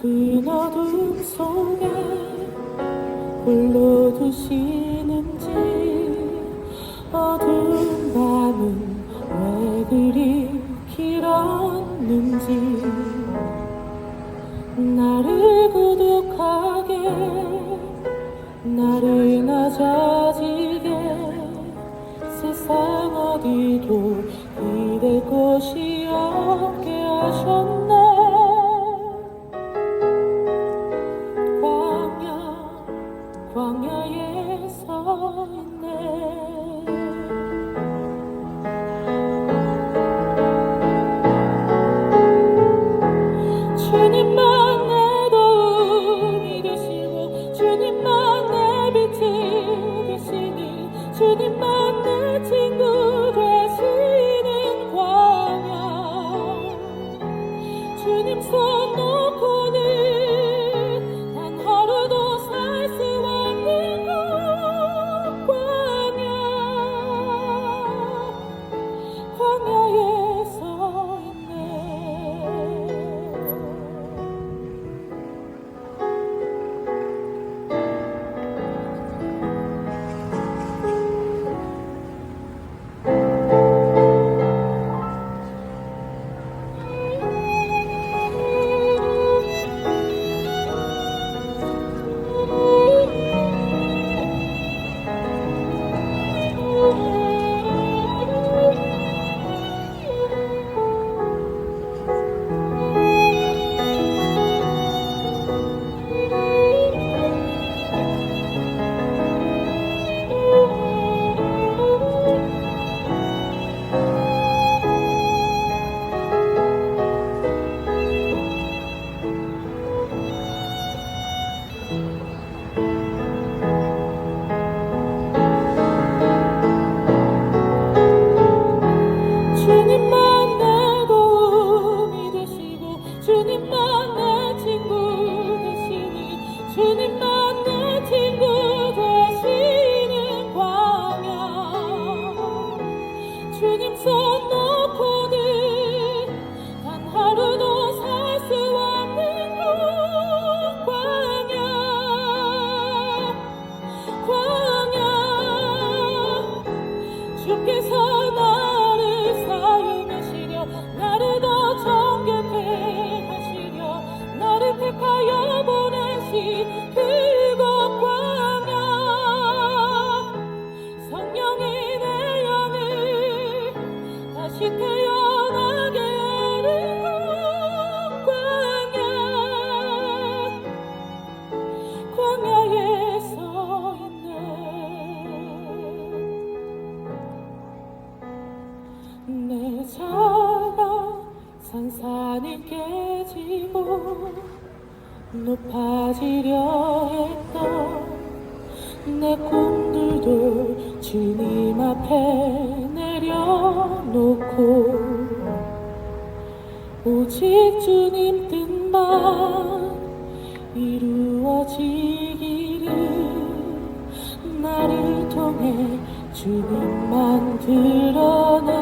큰 어둠 속에 홀로 두시는지 어두운 밤은 왜 그리 길었는지 나를 고독하게 나를 낮아지게 세상 어디도 주님만 내 빛이 되시니 주님만 내 되시고 주 내 자가 산산이 깨지고 높아지려 했던 내 꿈들도 주님 앞에 내려놓고 오직 주님 뜻만 이루어지기를 나를 통해 주님만 드러나시